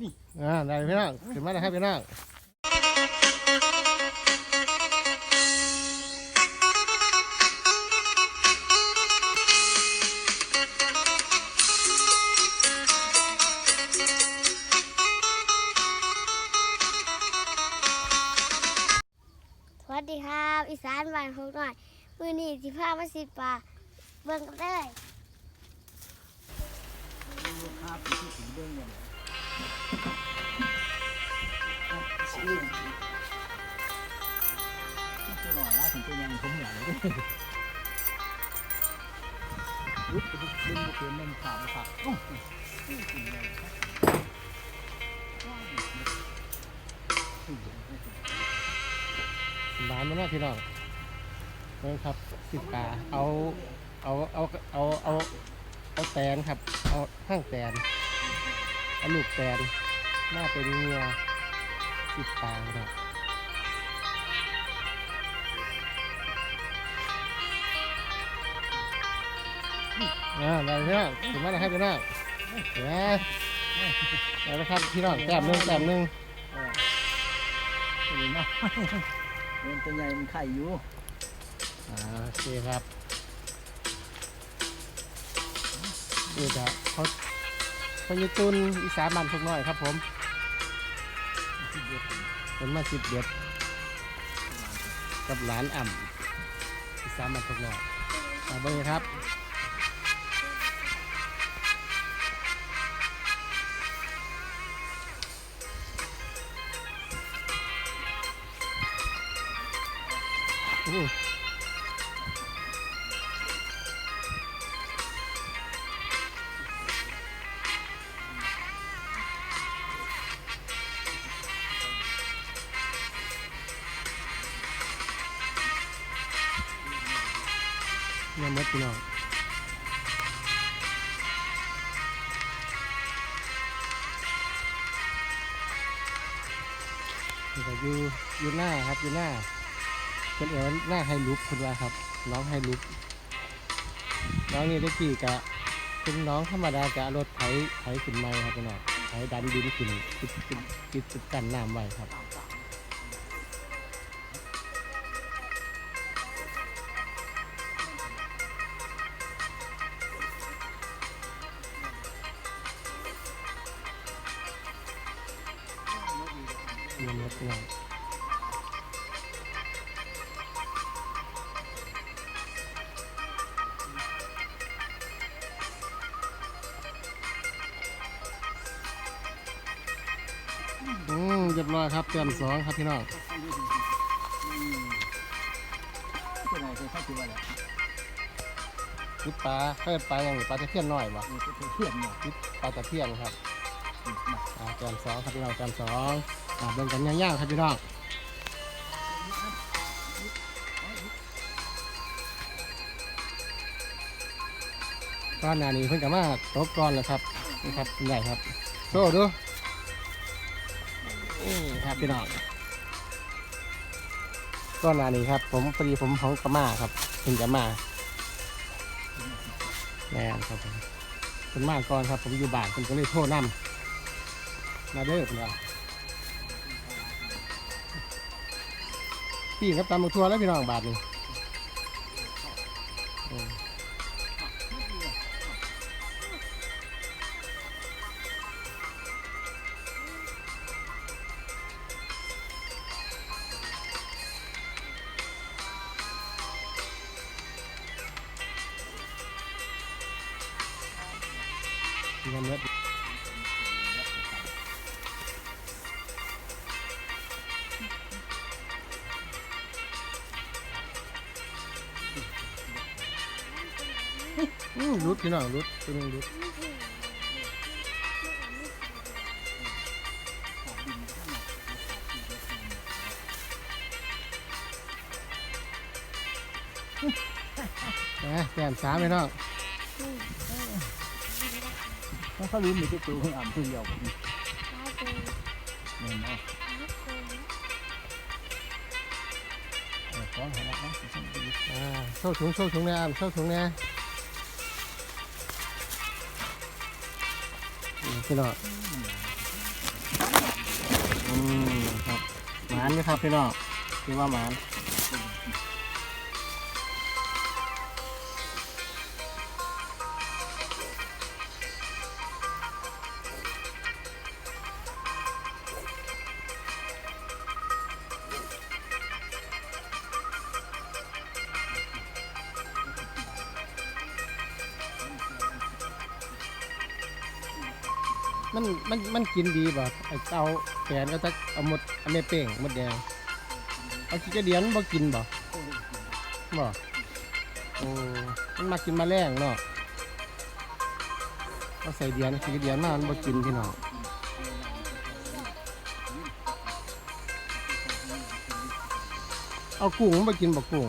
นี่อ่าได้พี่น้องขึ้นมาแล้วครับพี่น้องสวัสดีครับ อีสานบ้านพกหน่อย มือนี้สิพามาสิปลาเบิ่งกันเลยค้าไปที่ถึงเบื้องเนี่ย ตัวหน่อยล่าถึงตัวยังผมใหญ่เลยยุบไปดึกดึงมาเปลี่นเล่นขาดขาดโอ้ยกินเลยครับร้านมันน่าพี่น้องนี่ครับสิบปลาเอาเอาเอาเอาเอาเอาแตนครับ เอาห้างแตน เอาลูกแตนหน้าเป็นเมียสิบปลาครับอ่าได้พี่น้องถึงมาแล้วครับพี่น้องเนี่ยได้แล้วครับพี่น้องแต้มหนึ่งแต้มหนึ่งตัวน้อยเล่นตัวใหญ่มันไข่อยู่อ่าโอเคครับนี่จะเขา พญตุนอีสานบ้านพวกน้อยครับผมเป็นมาสิบเด็ดกับหลานอ่ำอีสานบ้านพวกน้อยมาเบิ่งครับอู้ ยังมดพี่น้องนี่ก็อยู่อยู่หน้าครับอยู่หน้าเป็นเอ๋หน้าไฮลุกคุณว่าครับ น้องไฮลุกน้องนี่ได้กี่กะเป็นน้องธรรมดาจะรถไถไถขึ้นไม้ครับพี่น้องไถดันดินขึ้นติดติดติดติดกันน้ำไว้ครับ เงินลดลงอืมเรียบร้อยครับเต็มสองครับพี่น้องตัวไหนเคยเข้าตัวอะไรพิดปลาเพิ่มปลาอย่างนี้ปลาตะเพียนน้อยบ่ตัวเทียนเนี่ยพิดปลาตะเพียนครับมา อ่าเต็มสองครับพี่น้องเต็มสองอ่าเบิ่งกันย่างๆครับพี่น้องก้อนหนานี้เพิ่งกลับมาตบก้อนแล้วครับนี่ครับใหญ่ครับโซ่ดูนี่ครับพี่น้องก้อนหนานี้ครับ ผมพอดีผมของกระมาครับเพิ่งจะมาแม่นครับผมเป็นมาก่อนครับ ผมอยู่บ้านผมก็เลยโทษนำ มาเด้อพี่น้องพี่ครับตามมาทัวร์แล้วพี่น้องบาทนี่เงินเม็ด อืมรุดพี่น้องรุดตัวหนึงรุดนะแก้มสามพี่น้องถ้าเขาลืมมีตัวตัวอ่านตัวเดียวปลาตัวเนี่ยนะปลาตัวฟ้องหันหลังนะอ่าโซ่ถุงโซ่ถุงเนี่ยอะโซ่ถุงเนี่ย พี่น้องอืมครับหมานไหมครับพี่น้องคือว่าหมาน มันมันมันกินดีบ่ไอ้เต้าแขนก็จะเอาหมดเอาไม่เป่งหมดแดงเอาขี้กระเดียนบ่กินบ่บ่โอ้มันมากินแมาแรงเนาะเอาใส่เดียนขี้กระเดียนมามันบ่กินพี่น้องเอากุ้งมันบ่กินบ่กุ้ง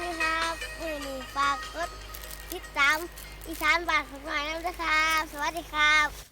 มันครับมือนี้ฝากกดติดตามอีสานบาทสักหน่อยนะครับ สวัสดีครับ